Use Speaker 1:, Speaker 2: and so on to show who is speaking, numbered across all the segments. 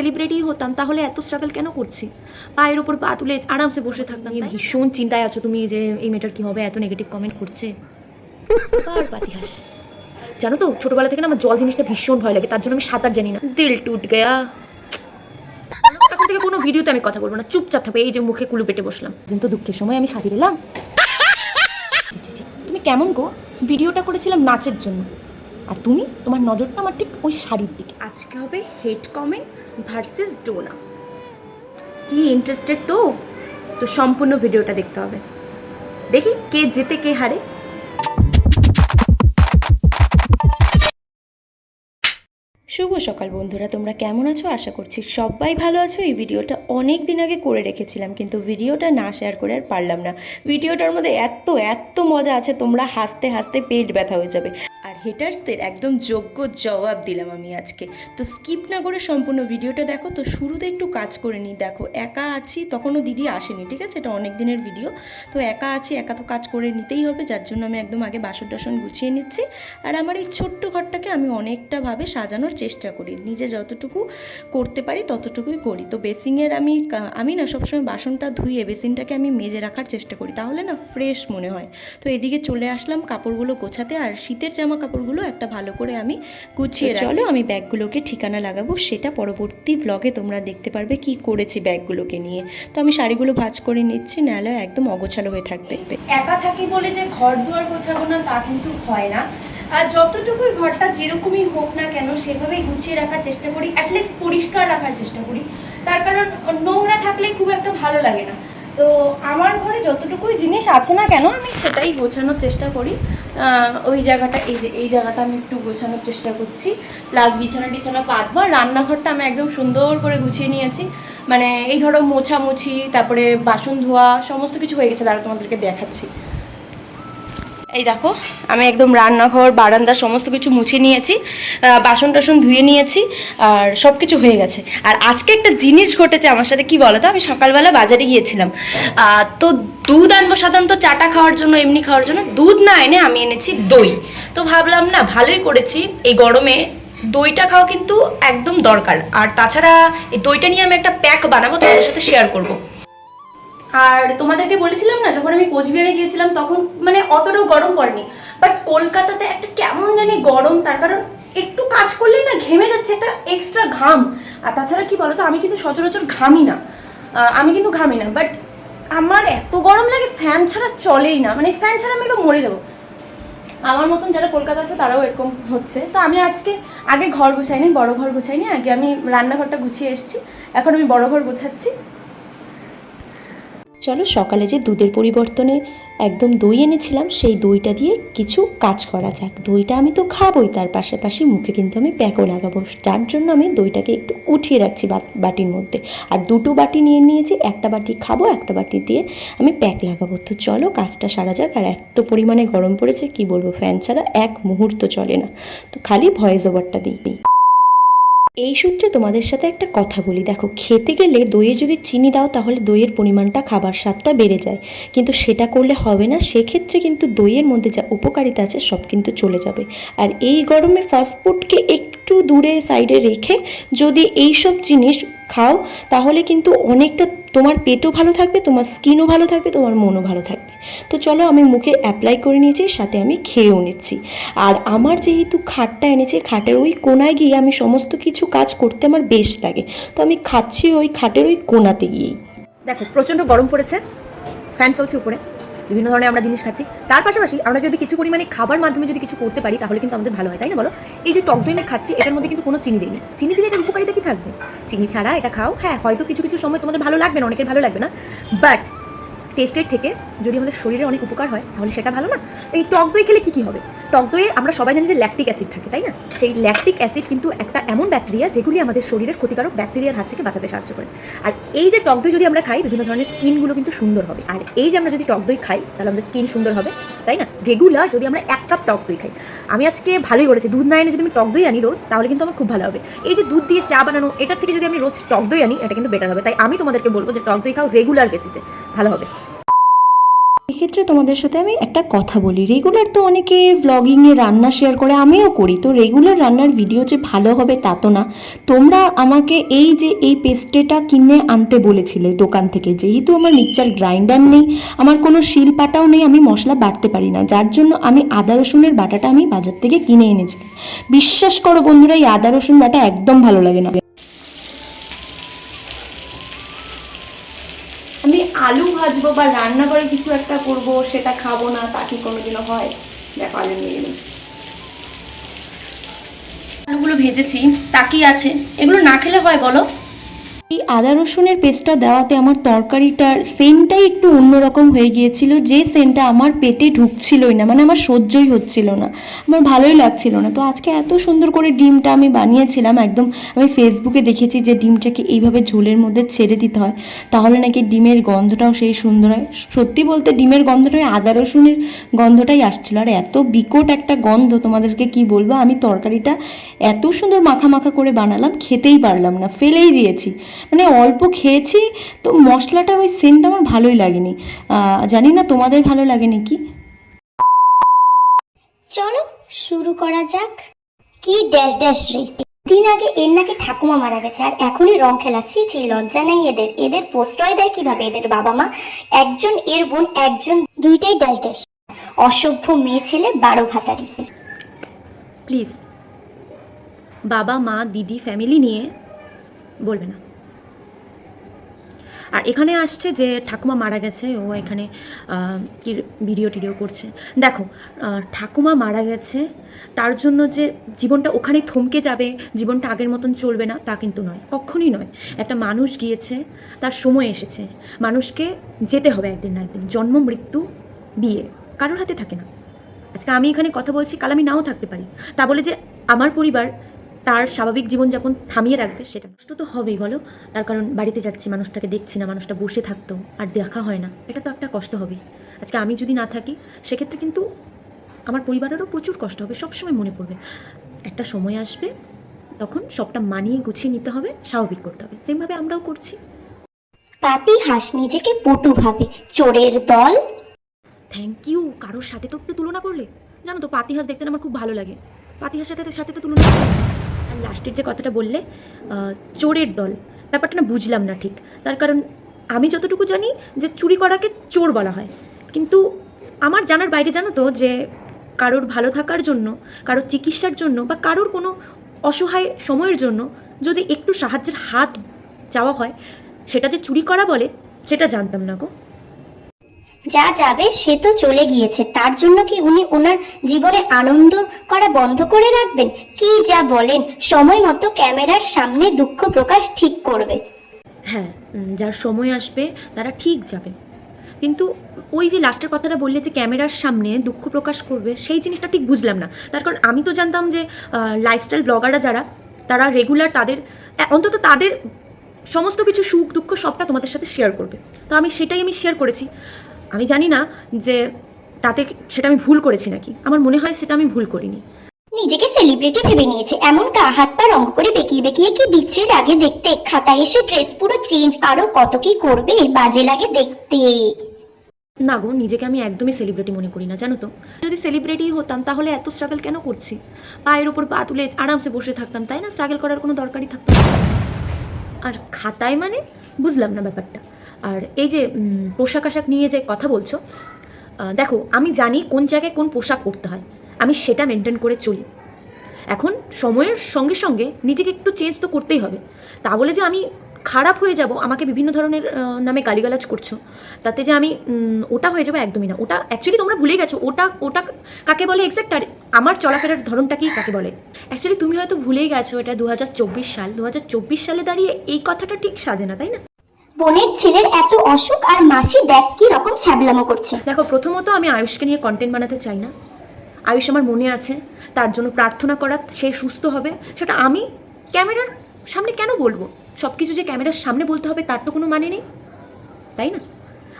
Speaker 1: Celebrity হতাম তাহলে এত স্ট্রাগল কেন করছি? পায়ের ওপর পা তুলে আরামসে বসে থাকতাম? ভীষণ চিন্তায় আছো তুমি যে এই মেয়েটার কি হবে এত নেগেটিভ কমেন্ট করছে। আর পাতিহাস। জানো তো ছোটবেলা থেকে না আমার জল জিনিসটা ভীষণ ভয় লাগে তার জন্য আমি সাঁতার জানি না। দিল টুট গয়া। এখন থেকে কোনো ভিডিওতে আমি কথা বলব না চুপচাপ থাকবে এই যে মুখে কুলু পেটে বসলাম। কিন্তু দুঃখের সময় আমি সাথে ছি। তুমি কেমন গো? ভিডিওটা করেছিলাম নাচের জন্য। আর তুমি তোমার নজরটা আমার ঠিক ওই শাড়ির দিকে। আজকে হবে হেড কমেন্ট ভার্সেস ডোনা কি ইন্টারেস্টেড তো? তো সম্পূর্ণ ভিডিওটা দেখতে হবে। দেখি কে জেতে, কে হারে। শুভ সকাল বন্ধুরা, তোমরা কেমন আছো? আশা করছি সবাই ভালো আছো। এই ভিডিওটা অনেক দিন আগে করে রেখেছিলাম, কিন্তু ভিডিওটা না শেয়ার করে আর পারলাম না। ভিডিওটার মধ্যে এত এত মজা আছে, তোমরা হাসতে হাসতে পেট ব্যথা হয়ে যাবে। হেটার্সদের একদম যোগ্য জবাব দিলাম আমি আজকে। তো স্কিপ না করে সম্পূর্ণ ভিডিওটা দেখো, তো শুরুতে একটু কাজ করে নিই। দেখো, একা আছি, তখনও দিদি আসেনি, ঠিক আছে? এটা অনেক দিনের ভিডিও তো একা আছি, একা তো কাজ করে নিতেই হবে, যার জন্য আমি একদম আগে বাসন টাসন গুছিয়ে নিচ্ছি। আর আমার এই ছোট্ট ঘরটাকে আমি অনেকটাভাবে সাজানোর চেষ্টা করি। নিজে যতটুকু করতে পারি, ততটুকুই করি। তো বেসিংয়ের আমি আমি না সবসময় বাসনটা ধুয়ে বেসিনটাকে আমি মেজে রাখার চেষ্টা করি। তাহলে না ফ্রেশ মনে হয়। তো এদিকে চলে আসলাম কাপড়গুলো গোছাতে। আর শীতের জামা কাপড়গুলো একটা ভালো করে আমি গুছিয়ে চলো আমি ব্যাগগুলোকে ঠিকানা লাগাবো সেটা পরবর্তী ব্লগে তোমরা দেখতে পারবে কি করেছি ব্যাগগুলোকে নিয়ে। তো আমি শাড়িগুলো ভাঁজ করে নিচ্ছি নাহলে একদম অগোছালো হয়ে থাকবে।
Speaker 2: একা থাকি বলে যে ঘর দুয়ার গোছাবো না তা কিন্তু হয় না। আর যতটুকুই ঘরটা যেরকমই হোক না কেন সেভাবেই গুছিয়ে রাখার চেষ্টা করি অ্যাটলিস্ট পরিষ্কার রাখার চেষ্টা করি। তার কারণ নোংরা থাকলে খুব একটা ভালো লাগে না। তো আমার ঘরে যতটুকুই জিনিস আছে না কেন, আমি সেটাই গোছানোর চেষ্টা করি। ওই জায়গাটা, এই যে, এই জায়গাটা আমি একটু গোছানোর চেষ্টা করছি। প্লাস বিছানা টিছানা পাতবো, আর রান্নাঘরটা আমি একদম সুন্দর করে গুছিয়ে নিয়েছি। মানে এই ধরো মোছামুছি, তারপরে বাসন ধোয়া, সমস্ত কিছু হয়ে গেছে তারা তোমাদেরকে দেখাচ্ছি। এই দেখো, আমি একদম রান্নাঘর, বারান্দা, সমস্ত কিছু মুছে নিয়েছি বাসন টাসন ধুয়ে নিয়েছি, আর সব কিছু হয়ে গেছে। আর আজকে একটা জিনিস ঘটেছে আমার সাথে, কি বলো তো আমি সকালবেলা বাজারে গিয়েছিলাম। তো দুধ আনব সাধারণত চাটা খাওয়ার জন্য, এমনি খাওয়ার জন্য, দুধ না এনে আমি এনেছি দই। তো ভাবলাম, না, ভালোই করেছি। এই গরমে দইটা খাওয়া কিন্তু একদম দরকার। আর তাছাড়া এই দইটা নিয়ে আমি একটা প্যাক বানাবো, তোমাদের সাথে শেয়ার করব। আর তোমাদেরকে বলেছিলাম না, যখন আমি কোচবিহারে গিয়েছিলাম, তখন মানে অতটাও গরম পড়েনি। বাট কলকাতাতে একটা কেমন জানি গরম, তার কারণ একটু কাজ করলেই না ঘেমে যাচ্ছে একটা এক্সট্রা ঘাম। আর তাছাড়া কি বলতো, আমি কিন্তু সচরাচর ঘামি না। আমি কিন্তু ঘামি না। বাট আমার এত গরম লাগে ফ্যান ছাড়া চলেই না। মানে ফ্যান ছাড়া আমি একদম মরে যাব। আমার মতন যারা কলকাতা আছে, তারাও এরকম হচ্ছে। তো আমি আজকে আগে ঘর গুছাইনি, বড় ঘর গুছাইনি। আগে আমি রান্নাঘরটা গুছিয়ে এসেছি। এখন আমি বড় ঘর গুছাচ্ছি।
Speaker 1: চলো সকালে যে দুধের পরিবর্তনে একদম দই এনেছিলাম, সেই দইটা দিয়ে কিছু কাজ করা যাক। দইটা আমি তো খাবোই, তার পাশাপাশি মুখে কিন্তু আমি প্যাকও লাগাবো। যার জন্য আমি দইটাকে একটু উঠিয়ে রাখছি বাট- বাটির মধ্যে। আর দুটো বাটি নিয়ে নিয়েছি, একটা বাটি খাব, একটা বাটি দিয়ে আমি প্যাক লাগাবো। তো চলো কাজটা সারা যাক, আর এত পরিমাণে গরম পড়েছে, কি বলব, ফ্যান ছাড়া এক মুহূর্ত চলে না। তো খালি ভয়েস ওভারটা দিই। এই সূত্রে তোমাদের সাথে একটা কথা বলি। দেখো, খেতে গেলে দইয়ে যদি চিনি দাও, তাহলে দইয়ের পরিমাণটা, খাবার স্বাদটা বেড়ে যায়। কিন্তু সেটা করলে হবে না। সেক্ষেত্রে কিন্তু দইয়ের মধ্যে যা উপকারিতা আছে, সব কিন্তু চলে যাবে। আর এই গরমে ফাস্টফুডকে একটু দূরে সাইডে রেখে যদি এই সব জিনিস খাও, তাহলে কিন্তু অনেকটা তোমার পেটও ভালো থাকবে, তোমার স্কিনও ভালো থাকবে, তোমার মনও ভালো থাকবে। তো চলো আমি মুখে অ্যাপ্লাই করে নিয়েছি, সাথে আমি খেয়েও নিচ্ছি। আর আমার যেহেতু খাটটা এনেছি, খাটের ওই কোনায় গিয়ে আমি সমস্ত কিছু কাজ করতে আমার বেশ লাগে। তো আমি খাচ্ছি ওই খাটের ওই কোনাতে গিয়েই। দেখো, প্রচণ্ড গরম পড়েছে, ফ্যান চলছে উপরে। বিভিন্ন ধরনের আমরা জিনিস খাচ্ছি। তার পাশাপাশি আমরা যদি কিছু পরিমাণে খাবার মাধ্যমে যদি কিছু করতে পারি, তাহলে কিন্তু আমাদের ভালো হয়, তাই না বলো? এই যে টক দইটা খাচ্ছি, এটার মধ্যে কিন্তু কোনো চিনি দেয়নি চিনি দিলে এটার উপকারিতা কি থাকবে? চিনি ছাড়া এটা খাও। হ্যাঁ হয়তো কিছু কিছু সময় তোমাদের ভালো লাগবে না, অনেকের ভালো লাগবে না। বাট টেস্টের থেকে যদি আমাদের শরীরে অনেক উপকার হয়, তাহলে সেটা ভালো না। এই টক দই খেলে কি কি হবে? টক দইয়ে আমরা সবাই জানি যে ল্যাকটিক অ্যাসিড থাকে, তাই না? সেই ল্যাকটিক অ্যাসিড কিন্তু একটা এমন ব্যাকটেরিয়া যেগুলি আমাদের শরীরের ক্ষতিকারক ব্যাকটেরিয়ার হাত থেকে বাঁচাতে সাহায্য করে। আর এই যে টক দই যদি আমরা খাই, বিভিন্ন ধরনের স্কিনগুলো কিন্তু সুন্দর হবে। আর এই যে আমরা যদি টক দই খাই, তাহলে আমাদের স্কিন সুন্দর হবে, তাই না? রেগুলার যদি আমরা এক কাপ টক দই খাই। আমি আজকে ভালোই করেছি। দুধ না এনে যদি আমি টক দই আনি রোজ, তাহলে কিন্তু আমার খুব ভালো হবে। এই যে দুধ দিয়ে চা বানানো, এটার থেকে যদি আমি রোজ টক দই আনি, এটা কিন্তু বেটার হবে। তাই আমি তোমাদেরকে বলব যে টক দই খাও রেগুলার বেসিসে ভালো হবে। এক্ষেত্রে তোমাদের সাথে আমি একটা কথা বলি। রেগুলার তো অনেকে ভ্লগিংয়ে রান্না শেয়ার করে, আমিও করি। তো রেগুলার রান্নার ভিডিও যে ভালো হবে তা তো না। তোমরা আমাকে এই যে এই পেস্টেটা কিনে আনতে বলেছিলে দোকান থেকে, যেহেতু আমার মিক্সচার গ্রাইন্ডার নেই, আমার কোনো শিল পাটাও নেই, আমি মশলা বাটতে পারি না। যার জন্য আমি আদা, রসুনের বাটাটা আমি বাজার থেকে কিনে এনেছি। বিশ্বাস করো বন্ধুরা, এই আদা, রসুন বাটা একদম ভালো লাগে না।
Speaker 2: আলু ভাজবো বা রান্না করে কিছু একটা করব, সেটা খাব না, তা কি কোনোদিনও হয়? দেখো, আলু নিয়ে গেলাম আলুগুলো ভেজেছি তাকি আছে? এগুলো না খেলে হয় বলো?
Speaker 1: এই আদা রসুনের পেস্টটা দেওয়াতে আমার তরকারিটার সেন্টটাই একটু অন্যরকম হয়ে গিয়েছিল, যে সেন্টটা আমার পেটে ঢুকছিলই না মানে আমার সহ্যই হচ্ছিল না, আমার ভালোই লাগছিল না। তো আজকে এত সুন্দর করে ডিমটা আমি বানিয়েছিলাম, একদম আমি ফেসবুকে দেখেছি যে ডিমটাকে এইভাবে ঝোলের মধ্যে ছেড়ে দিতে হয়, তাহলে নাকি ডিমের গন্ধটাও সেই সুন্দর হয়। সত্যি বলতে ডিমের গন্ধটা আদা রসুনের গন্ধটাই আসছিল, আর এত বিকট একটা গন্ধ, তোমাদেরকে কি বলব? আমি তরকারিটা এত সুন্দর মাখা মাখা করে বানালাম, খেতেই পারলাম না, ফেলেই দিয়েছি। মানে অল্প খেয়েছি তো মশলাটার ওই সেন্ট আমার ভালোই লাগেনি। জানি না তোমাদের ভালো লাগেনি কি?
Speaker 3: চলো শুরু করা যাক। কি ড্যাশ ড্যাশ রে। দিন আগে এর নাকি ঠাকুমা মারা গেছে আর এখনই রং খেলাচ্ছি ছি লজ্জা নেই এদের। এদের প্রশ্রয় দেয় কীভাবে এদের বাবা মা? একজন এর বোন একজন দুইটাই ড্যাশ ড্যাশ। অসভ্য মেয়ে ছেলে বারো ভাতারি।
Speaker 1: প্লিজ বাবা মা দিদি ফ্যামিলি নিয়ে বলবে না। আর এখানে আসছে যে ঠাকুমা মারা গেছে, ও এখানে কি ভিডিও টিডিও করছে। দেখো ঠাকুমা মারা গেছে, তার জন্য যে জীবনটা ওখানে থমকে যাবে, জীবনটা আগের মতন চলবে না, তা কিন্তু নয়, কখনই নয়। একটা মানুষ গিয়েছে, তার সময় এসেছে। মানুষকে যেতে হবে একদিন না একদিন, জন্ম, মৃত্যু, বিয়ে, কারোর হাতে থাকে না। আজকে আমি এখানে কথা বলছি, কাল আমি নাও থাকতে পারি। তা বলে যে, আমার পরিবার তার স্বাভাবিক জীবনযাপন থামিয়ে রাখবে সেটা নষ্ট তো হবেই বলো। তার কারণ বাড়িতে যাচ্ছি মানুষটাকে দেখছি না মানুষটা বসে থাকতো আর দেখা হয় না। এটা তো একটা কষ্ট হবেই আজকে আমি যদি না থাকি সেক্ষেত্রে কিন্তু আমার পরিবারেরও প্রচুর কষ্ট হবে সবসময় মনে পড়বে। একটা সময় আসবে তখন সবটা মানিয়ে গুছিয়ে নিতে হবে স্বাভাবিক করতে হবে। সেমভাবে আমরাও করছি।
Speaker 3: পাতি হাস নিজেকে পটু ভাবে চোরের দল।
Speaker 1: থ্যাংক ইউ কারোর সাথে তো একটু তুলনা করলে? জানো তো পাতিহাস দেখতে আমার খুব ভালো লাগে। পাতিহাসের সাথে সাথে তো তুলনা লাস্টের যে কথাটা বললে চোরের দল, ব্যাপারটা না বুঝলাম না ঠিক। তার কারণ আমি যতটুকু জানি যে চুরি করাকে চোর বলা হয়। কিন্তু আমার জানার বাইরে জানো তো যে কারোর ভালো থাকার জন্য, কারোর চিকিৎসার জন্য বা কারোর কোনো অসহায় সময়ের জন্য যদি একটু সাহায্যের হাত চাওয়া হয়, সেটা যে চুরি করা বলে, সেটা জানতাম না গো।
Speaker 3: যা যাবে সে তো চলে গিয়েছে। তার জন্য কি উনি ওনার জীবনে আনন্দ করা বন্ধ করে রাখবেন? কি যা বলেন, সময় মতো ক্যামেরার সামনে দুঃখ প্রকাশ ঠিক করবে।
Speaker 1: হ্যাঁ যার সময় আসবে, তারা ঠিক যাবে। কিন্তু ওই যে লাস্টের কথাটা বললে যে ক্যামেরার সামনে দুঃখ প্রকাশ করবে, সেই জিনিসটা ঠিক বুঝলাম না। তার কারণ আমি তো জানতাম যে লাইফস্টাইল ব্লগাররা যারা, তারা রেগুলার তাদের অন্তত তাদের সমস্ত কিছু সুখ দুঃখ সবটা তোমাদের সাথে শেয়ার করবে। তো আমি সেটাই আমি শেয়ার করেছি। আমি জানি না যে তাতে সেটা আমি ভুল করেছি নাকি। আমার মনে হয় সেটা আমি ভুল করিনি।
Speaker 3: নিজেকে সেলিব্রিটি ভেবে নিয়েছে। এমন কা হাত পা রঙ করে বেঁকিয়ে বেঁকিয়ে কি বিচ্ছির লাগে দেখতে। খাতায় এসে ড্রেস পুরো চেঞ্জ আরও কত কি করবে বাজে লাগে দেখতে।
Speaker 1: না গো নিজেকে আমি একদমই সেলিব্রিটি মনে করি না জানো তো। যদি সেলিব্রিটি হতাম তাহলে এত স্ট্রাগল কেন করছি? পায়ের ওপর পা তুলে আরামসে বসে থাকতাম তাই না? স্ট্রাগল করার কোনো দরকারই থাকতো। আর খাতায় মানে? বুঝলাম না ব্যাপারটা। আর এই যে পোশাক আশাক নিয়ে যে কথা বলছো দেখো, আমি জানি কোন জায়গায় কোন পোশাক পরতে হয়। আমি সেটা মেনটেন করে চলি। এখন সময়ের সঙ্গে সঙ্গে নিজেকে একটু চেঞ্জ তো করতেই হবে। তা বলে যে আমি খারাপ হয়ে যাব, আমাকে বিভিন্ন ধরনের নামে গালিগালাজ করছ, তাতে যে আমি ওটা হয়ে যাব একদমই না। ওটা অ্যাকচুয়ালি তোমরা ভুলে গেছো, ওটা ওটা কাকে বলে এক্স্যাক্ট আর আমার চলাফেরার ধরনটা কি কাকে বলে? অ্যাকচুয়ালি তুমি হয়তো ভুলেই গেছো, এটা দু হাজার চব্বিশ সাল। দু হাজার চব্বিশ সালে দাঁড়িয়ে এই কথাটা ঠিক সাজে না, তাই না?
Speaker 3: বোনের ছেলের এত অসুখ আর মাসি দেখ কি রকম ছ্যাবলামো করছে।
Speaker 1: দেখো, প্রথমত আমি আয়ুষকে নিয়ে কন্টেন্ট বানাতে চাই না। আয়ুষ আমার মনে আছে, তার জন্য প্রার্থনা করা, সে সুস্থ হবে, সেটা আমি ক্যামেরার সামনে কেন বলব? সব কিছু যে ক্যামেরার সামনে বলতে হবে, তার তো কোনো মানে নেই। তাই না?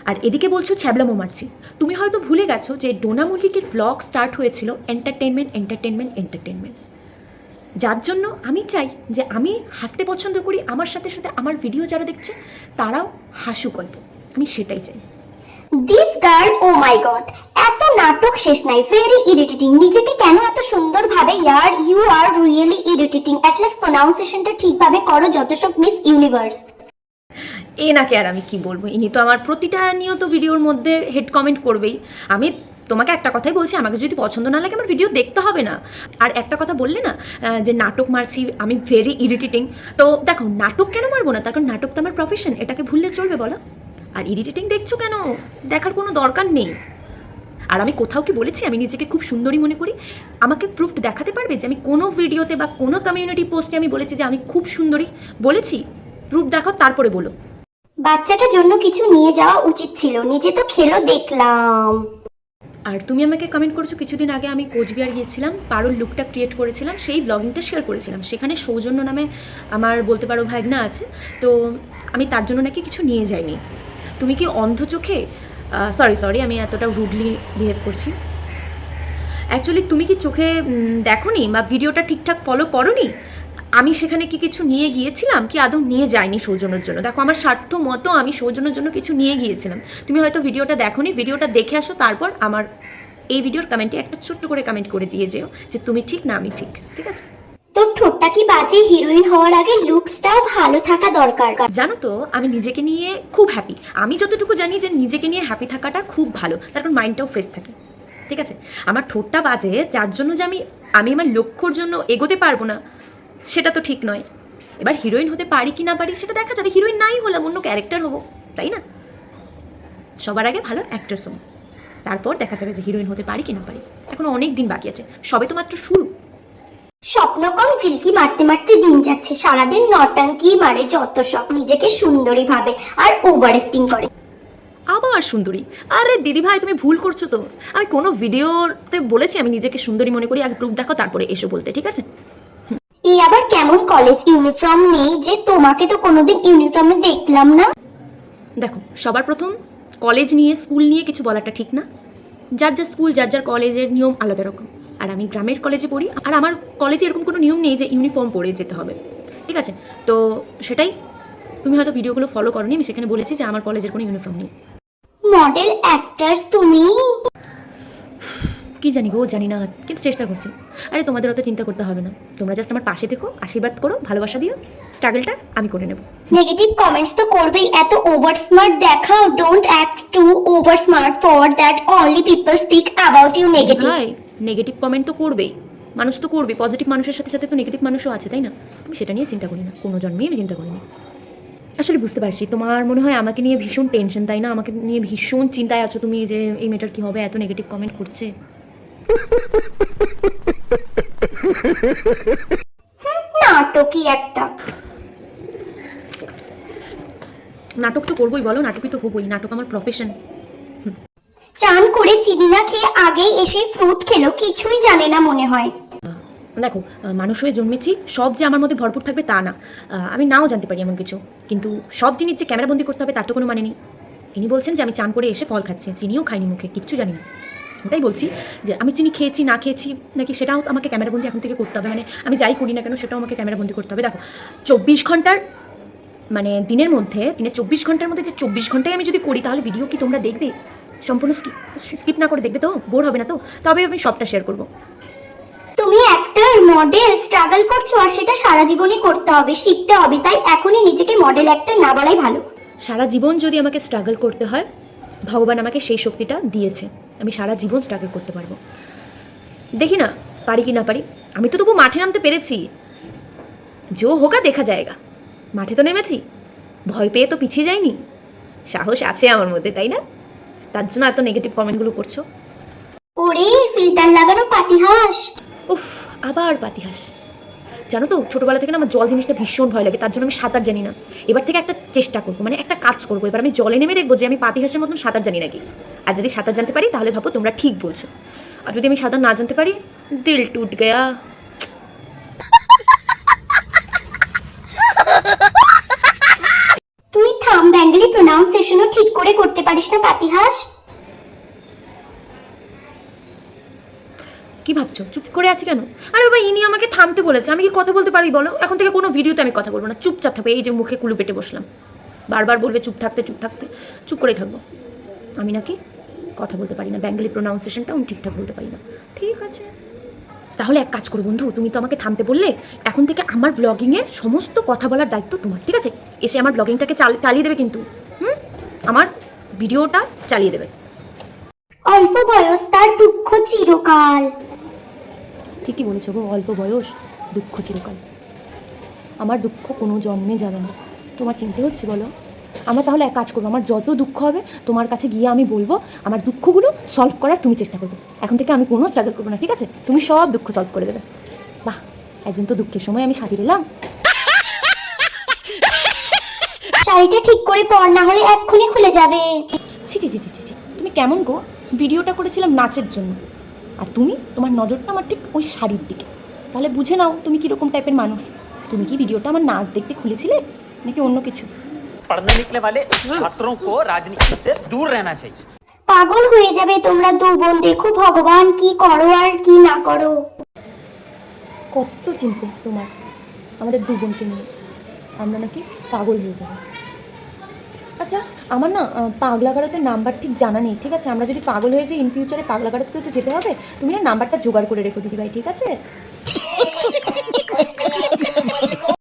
Speaker 1: আর এদিকে বলছো ছ্যাবলামো মারছি। তুমি হয়তো ভুলে গেছো যে ডোনা মল্লিকের ভ্লগ স্টার্ট হয়েছিল এন্টারটেনমেন্ট এন্টারটেনমেন্ট এন্টারটেনমেন্ট যার জন্য আমি চাই যে আমি হাসতে পছন্দ করি আমার সাথে সাথে আমার ভিডিও যারা দেখছে তারাও হাসুক অল্প আমি সেটাই চাই।
Speaker 3: This girl oh my god এত নাটক শেষ নাই। ভেরি ইরিটেটিং নিজেকে কেন এত সুন্দর ভাবে ইয়ার you are really irritating at least প্রোনাউন্সিয়েশনটা ঠিকভাবে করো সব মিস ইউনিভার্স
Speaker 1: এ নাকে আর আমি কি বলব? ইনি তো আমার প্রতিটা নিয়ত ভিডিওর মধ্যে হেড কমেন্ট করবেই। আমি তোমাকে একটা কথাই বলছি, আমাকে যদি পছন্দ না লাগে আমার ভিডিও দেখতে হবে না। আর একটা কথা বললে না যে নাটক মারছি, আমি ভেরি ইরিটেটিং তো দেখো, নাটক কেন মারবো না? তার কারণ নাটক তো আমার প্রফেশন এটাকে ভুললে চলবে, বলো। আর ইরিটেটিং দেখছ কেন? দেখার কোনো দরকার নেই। আর আমি কোথাও কি বলেছি, আমি নিজেকে খুব সুন্দরী মনে করি? আমাকে প্রুফ দেখাতে পারবে যে আমি কোনো ভিডিওতে বা কোনো কমিউনিটি পোস্টে আমি বলেছি যে আমি খুব সুন্দরী? বলেছি? প্রুফ দেখাও, তারপরে বলো।
Speaker 3: বাচ্চাটার জন্য কিছু নিয়ে যাওয়া উচিত ছিল, নিজে তো খেলো, দেখলাম।
Speaker 1: আর তুমি আমাকে কমেন্ট করেছ, কিছুদিন আগে আমি কোচবিহার গিয়েছিলাম, পারুল লুকটা ক্রিয়েট করেছিলাম, সেই ব্লগিংটা শেয়ার করেছিলাম। সেখানে সৌজন্য নামে আমার বলতে পারো ভাগনা আছে, তো আমি তার জন্য নাকি কিছু নিয়ে যাইনি। তুমি কি অন্ধ চোখে সরি সরি আমি এতটা রুডলি বিহেভ করছি। অ্যাকচুয়ালি তুমি কি চোখে দেখো বা ভিডিওটা ঠিকঠাক ফলো করনি? আমি সেখানে কি কিছু নিয়ে গিয়েছিলাম কি আদৌ নিয়ে যাইনি সৌজন্যর জন্য? দেখো আমার স্বার্থ মতো আমি সৌজন্যর জন্য কিছু নিয়ে গিয়েছিলাম। তুমি হয়তো ভিডিওটা দেখোনি ভিডিওটা দেখে আসো তারপর আমার এই ভিডিওর কমেন্টে একটা ছোট্ট করে কমেন্ট করে দিয়ে যেও যে তুমি ঠিক না আমি ঠিক ঠিক আছে?
Speaker 3: তোর ঠোঁটটা কি বাজে হিরোইন হওয়ার আগে লুকসটাও ভালো থাকা দরকার?
Speaker 1: জানো তো আমি নিজেকে নিয়ে খুব হ্যাপি আমি যতটুকু জানি যে নিজেকে নিয়ে হ্যাপি থাকাটা খুব ভালো তার কারণ মাইন্ডটাও ফ্রেশ থাকে ঠিক আছে? আমার ঠোঁটটা বাজে যার জন্য যে আমি আমি আমার লক্ষ্যর জন্য এগোতে পারব না। সেটা তো ঠিক নয়। এবার হিরোইন হতে পারি কি না পারি সেটা দেখা যাবে। হিরোইন নাই হলাম অন্য ক্যারেক্টার হব তাই না? সবার আগে ভালো অ্যাক্ট্রেস হব। তারপর দেখা যাবে যে হিরোইন হতে পারি কি না পারি। এখনও অনেক দিন বাকি আছে সবে তো মাত্র শুরু।
Speaker 3: স্বপ্ন কম ঝিলকি মারতে মারতে দিন যাচ্ছে। সারাদিন নটাঙ্কি মারে যত সব নিজেকে সুন্দরী ভাবে আর ওভার অ্যাক্টিং করে।
Speaker 1: আবার সুন্দরী। আরে দিদি ভাই তুমি ভুল করছ তো। আমি কোনো ভিডিওতে বলেছি আমি নিজেকে সুন্দরী মনে করি আগে প্রুফ দেখো তারপরে এসো বলতে ঠিক আছে?
Speaker 3: এই আবার কেমন কলেজ ইউনিফর্ম নেই যে তোমাকে তো কোনোদিন ইউনিফর্মে দেখলাম না?
Speaker 1: দেখো সবার প্রথম কলেজ নিয়ে স্কুল নিয়ে কিছু বলাটা ঠিক না। যার যার স্কুল যার যার কলেজের নিয়ম আলাদা রকম। আর আমি গ্রামের কলেজে পড়ি আর আমার কলেজে এরকম কোনো নিয়ম নেই যে ইউনিফর্ম পরে যেতে হবে। ঠিক আছে? তো সেটাই তুমি হয়তো ভিডিওগুলো ফলো করনি আমি সেখানে বলেছি যে আমার কলেজের কোনো ইউনিফর্ম নেই।
Speaker 3: মডেল অ্যাক্টর তুমি?
Speaker 1: কি জানি গো জানি না কিন্তু চেষ্টা করছি। আরে তোমাদের অত চিন্তা করতে হবে না। তোমরা জাস্ট আমার পাশে থেকো আশীর্বাদ করো ভালোবাসা দিও। স্ট্রাগলটা আমি করে নেব।
Speaker 3: নেগেটিভ কমেন্টস তো করবেই এত ওভার স্মার্ট দেখাও don't act to over smart for that only people speak about you negative
Speaker 1: ভাই নেগেটিভ কমেন্ট তো করবেই। মানুষ তো করবে পজিটিভ মানুষের সাথে সাথে তো নেগেটিভ মানুষও আছে তাই না? আমি সেটা নিয়ে চিন্তা করি না কোনো জন্মেই আমি চিন্তা করিনি। আসলে বুঝতে পারছি তোমার মনে হয় আমাকে নিয়ে ভীষণ টেনশন তাই না? আমাকে নিয়ে ভীষণ চিন্তায় আছো তুমি যে এই মেয়েটার কী হবে এত নেগেটিভ কমেন্ট করছে।
Speaker 3: নাটকই একটা।
Speaker 1: নাটক তো করবোই বলো নাটকই তো হবোই নাটক আমার প্রফেশন
Speaker 3: চান করে চিনি না খেয়ে আগেই এসে ফ্রুট খেলো কিছুই জানে না মনে হয়।
Speaker 1: দেখো মানুষ হয়ে জন্মেছি সব যে আমার মধ্যে ভরপুর থাকবে তা না। আমি নাও জানতে পারি এমন কিছু। কিন্তু সব জিনিস যে ক্যামেরাবন্দি করতে হবে তার তো কোনো মানে নেই। ইনি বলছেন যে আমি চান করে এসে ফল খাচ্ছি চিনিও খাইনি মুখে কিচ্ছু জানি না। ওটাই বলছি যে আমি চিনি খেয়েছি না খেয়েছি নাকি সেটাও আমাকে ক্যামেরাবন্দি এখন থেকে করতে হবে। মানে আমি যাই করি না কেন সেটাও আমাকে ক্যামেরাবন্দি করতে হবে। দেখো চব্বিশ ঘণ্টার মানে দিনের মধ্যে দিনের চব্বিশ ঘণ্টার মধ্যে যে চব্বিশ ঘন্টায় আমি যদি করি তাহলে ভিডিও কি তোমরা দেখবে? সম্পূর্ণ স্কিপ স্কিপ না করে দেখবে তো? বোর হবে না তো? তবে আমি সবটা শেয়ার করব।
Speaker 3: তুমি অ্যাক্টর মডেল স্ট্রাগল করছ আর সেটা সারা জীবনই করতে হবে শিখতে হবে। তাই এখনই নিজেকে মডেল অ্যাক্টর না বলাই ভালো।
Speaker 1: সারা জীবন যদি আমাকে স্ট্রাগল করতে হয় ভগবান আমাকে সেই শক্তিটা দিয়েছে। আমি সারা জীবন স্ট্রাগল করতে পারব। দেখি না পারি কি না পারি? আমি তো তবু মাঠে নামতে পেরেছি। জো হোকা দেখা জায়গা। মাঠে তো নেমেছি। ভয় পেয়ে তো পিছিয়ে যায়নি সাহস আছে আমার মধ্যে তাই না? তার জন্য এত নেগেটিভ কমেন্টগুলো করছ।
Speaker 3: ওরে ফিল্টার লাগানো পাতিহাস।
Speaker 1: উফ আবার পাতিহাস। জানো তো, ছোটোবেলা থেকে না আমার জল জিনিসটা ভীষণ ভয় লাগে, তার জন্য আমি সাঁতার জানি না। এবার থেকে একটা চেষ্টা করব মানে একটা কাজ করব, এবার আমি জলে নেমে দেখব যে আমি পাতিহাসের মতন সাঁতার জানি নাকি। আর যদি সাঁতার জানতে পারি, তাহলে ভাবো তোমরা ঠিক বলছো। আর যদি আমি সাঁতার না জানতে পারি, দিল টুট গয়া।
Speaker 3: তুই থাম, ব্যাঙ্গলি প্রোনাউন্সিয়েশনও ঠিক করে করতে পারিস না পাতিহাস
Speaker 1: কি ভাবছ? চুপ করে আছি কেন? আরে বাবা, ইনি আমাকে থামতে বলেছে। আমি কি কথা বলতে পারি বলো? এখন থেকে কোনো ভিডিওতে আমি কথা বলব না। চুপচাপ থাকবে এই যে মুখে কুলু পেটে বসলাম। বারবার বলবে চুপ থাকতে চুপ থাকতে। চুপ করেই থাকব। আমি নাকি কথা বলতে পারি না। বেঙ্গলি প্রোনাউন্সিয়েশনটা আমি ঠিকঠাক বলতে পারি না। ঠিক আছে। তাহলে এক কাজ করো বন্ধু, তুমি তো আমাকে থামতে বললে, এখন থেকে আমার ব্লগিংয়ের সমস্ত কথা বলার দায়িত্ব তোমার, ঠিক আছে? এসে আমার ব্লগিংটাকে চালিয়ে দেবে কিন্তু। হুম? আমার ভিডিওটা চালিয়ে দেবে।
Speaker 3: অল্প বয়স তার দুঃখ চিরকাল।
Speaker 1: ঠিকই বলেছ গো অল্প বয়স দুঃখ চিরকাল। আমার দুঃখ কোনো জন্মে যাবে না। তোমার চিনতে হচ্ছে বলো? আমরা তাহলে এক কাজ করব আমার যত দুঃখ হবে তোমার কাছে গিয়ে আমি বলব আমার দুঃখগুলো সলভ করার তুমি চেষ্টা করবে। এখন থেকে আমি কোনো স্ট্রাগল করব না ঠিক আছে? তুমি সব দুঃখ সলভ করে দেবে। বাহ একজন তো দুঃখের সময় আমি সাথী দিলাম
Speaker 3: শাড়িটা ঠিক করে পর না হলে এক্ষুনি খুলে যাবে।
Speaker 1: ছি ছি ছি ছি। তুমি কেমন গো? ভিডিওটা করেছিলাম নাচের জন্য আর তুমি তোমার নজরটা আমার ঠিক ওই শাড়ির দিকে তাহলে বুঝে নাও তুমি কীরকম টাইপের মানুষ তুমি কি ভিডিওটা আমার নাচ দেখতে খুলেছিলে নাকি অন্য কিছু
Speaker 4: पढ़ने निकले वाले छात्रों को राजनीति से दूर रहना चाहिए
Speaker 3: পাগল হয়ে যাবে তোমরা দু বোন দেখো ভগবান কি করো আর কি না করো
Speaker 1: কত চিন্তা তোমার আমাদের দু বোনকে নিয়ে আমরা নাকি পাগল হয়ে যাবো আচ্ছা আমার না পাগলা গারতের নাম্বার ঠিক জানা নেই, ঠিক আছে? আমরা যদি পাগল হয়ে যাই ইন ফিউচারে পাগলা গারতেও তো যেতে হবে। তুমি না নাম্বারটা জোগাড় করে রেখো দিদি ভাই ঠিক আছে?